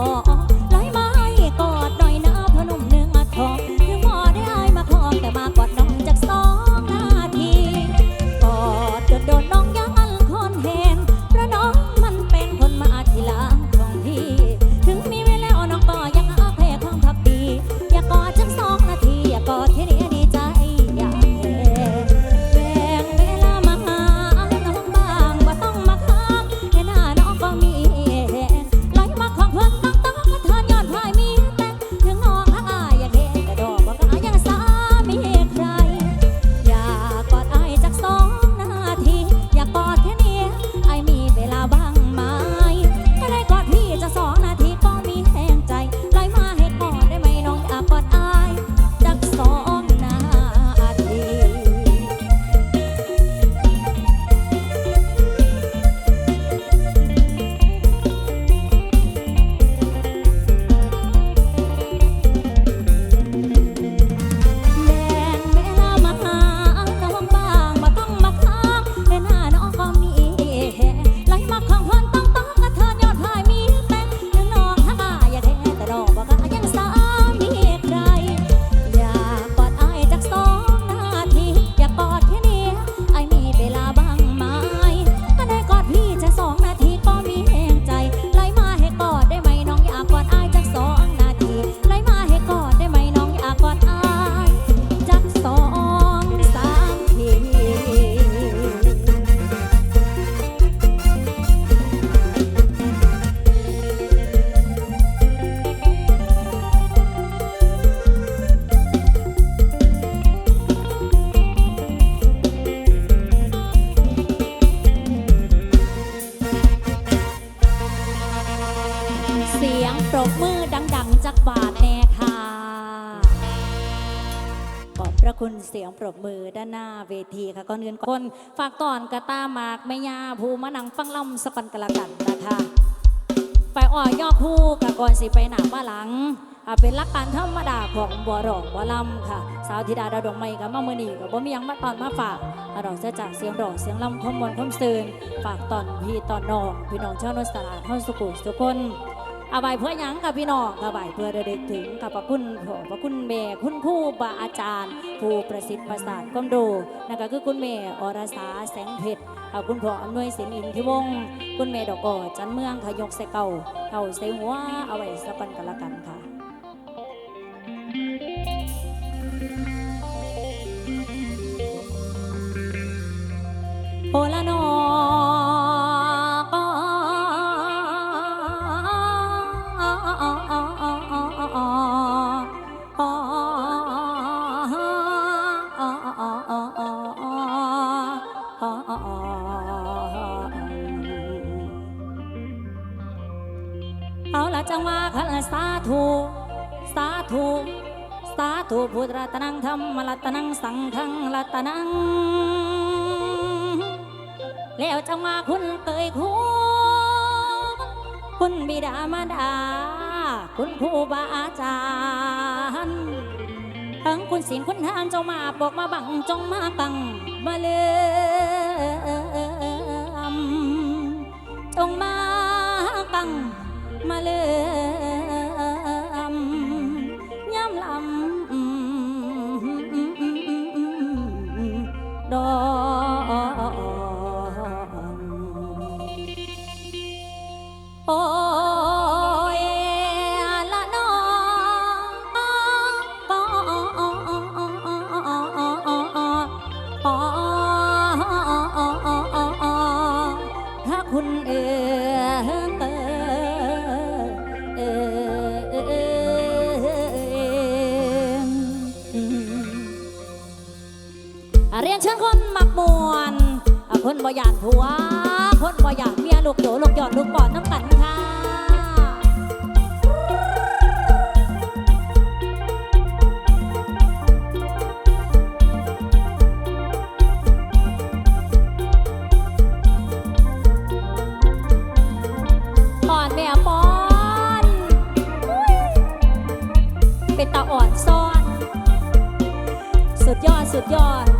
어. 어. เสียงปรบมือด้านหน้าเวทีค่ะก็เนอื่นคนฝากต่อนกระต้ามากไม่ยาภูมะนังฟังล่ำสกันกระกันนะคะไปอ่อยยอดภูกระก่อนสีไปหนามาหลังเป็นลักการธรรมดาของบัวรองบัวลำค่ะ สาวธิดาดาวดงไม้กับมะมือนีกับบ่มียังมาตอนมาฝากเราจะจากเสียงร้องเสียงลำคมมนคมเตือนฝากตอนพี่ตอนน้องพี่น้องชาวนนสตาเข้าสุขุสุคน เอาไว้เพื่อยังค่ะพี่น้องเอาไว้เพื่อเด็กถึงค่ะพระคุณพ่อพระคุณแม่คุณผู้บาอาจารย์ ผู้ประสิทธิ์ประสาทก้มดูนะคะคือคุณแม่อรสาแสงเพชรค่ะคุณพ่ออำนวยสินอินทิวงคุณแม่ดอกกอจันเมืองขยกเส่เก่าเข่าเส่หัวเอาไว้สะปันกันละกันค่ะ รัตนัง แล้วจังมาคุณเกยคู่คุณบิดามาดา คุณครูบาอาจารย์ทั้งคุณศีลคุณทานเจ้ามาบอกมาบังจงมาบังมาเลื่อมจงมาบังมาเลื่อม เรียนเชิญคนหมักมวนคนบ่อยากผัว คนบ่อยากเมียลูกโดลูกหยอดลูกปอดน้ำกันค่ะเป็นตาออนซ่อน สุดยอด สุดยอด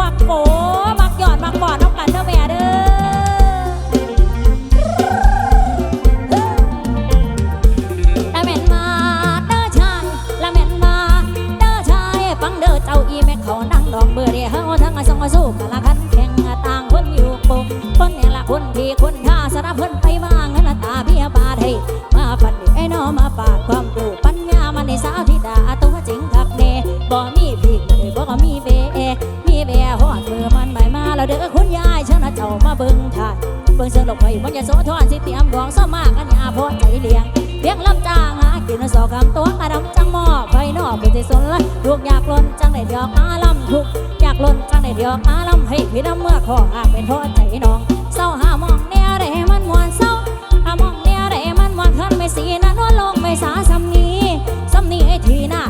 มาโป เราเด็อคุณยายช่างน่ะเจ้ามาเบิ่งทายเบิ่งเสือกลบไปมันจะโสทอนสิเตรียมของสมากันอย่าพอใจเลี้ยงเลี้ยงลำจางหากินสอกคำตัวกระดำจังหม้อไปนอกเป็นสิสนละลูกอยากล้นจังได้เดียวอาลำทุกอยากล้นจังได้เดียวอาลำให้พี่น้ำเมื่อขออาเป็นพอใจน้องเศร้าหามองเนวได้มันมวนเศร้าหามองเนวได้มันมวนขันไม่สีนั้นว่าลงไม่สาสำนีสำนีไอ้ทีน่า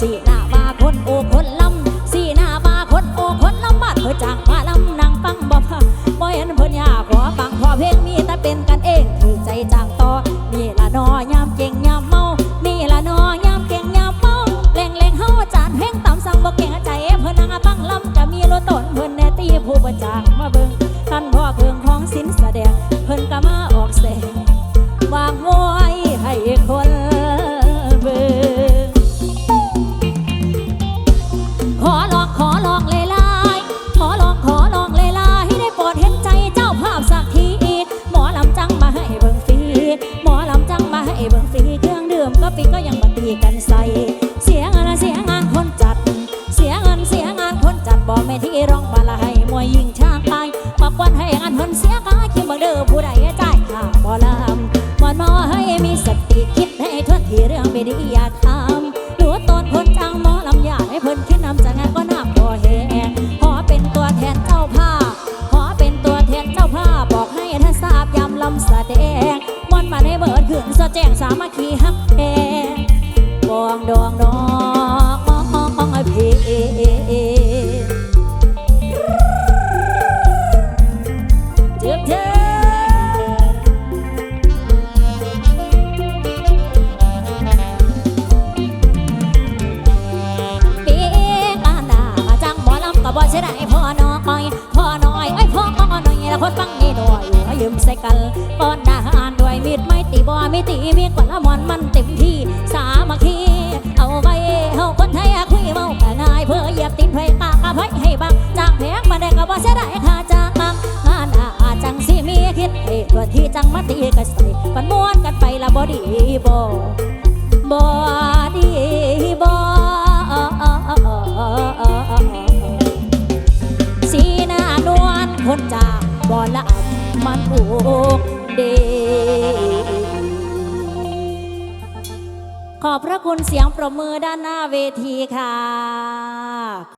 สีหน้าบาคนโอคนลำสีหน้าบาคนโอคนลำบาดเพื่อจางมาลำนางฟังบ่พอบ่เห็นเพิ่นยาขอฟังพอเพลงมีแต่เป็นกันเองถือใจจางต่อนี่ละนอยามเก่งยามเมานี่ละนอยามเก่งยามเมาแรงแรงเฮาจานเพ่งตำสั่งบ่เก่งใจเพิ่นนางฟังลำจะมีรถต้นเพิ่นแน่ตีผู้บ่จางมาเบิ่งท่านพ่อเพิ่งของสินแสดง mình sẽ vắng บ่ดีบ่บอดีบ่สีหน้านวลคนจากบ่ละมันผูกเดขอบพระคุณเสียงประมือด้านหน้าเวทีค่ะ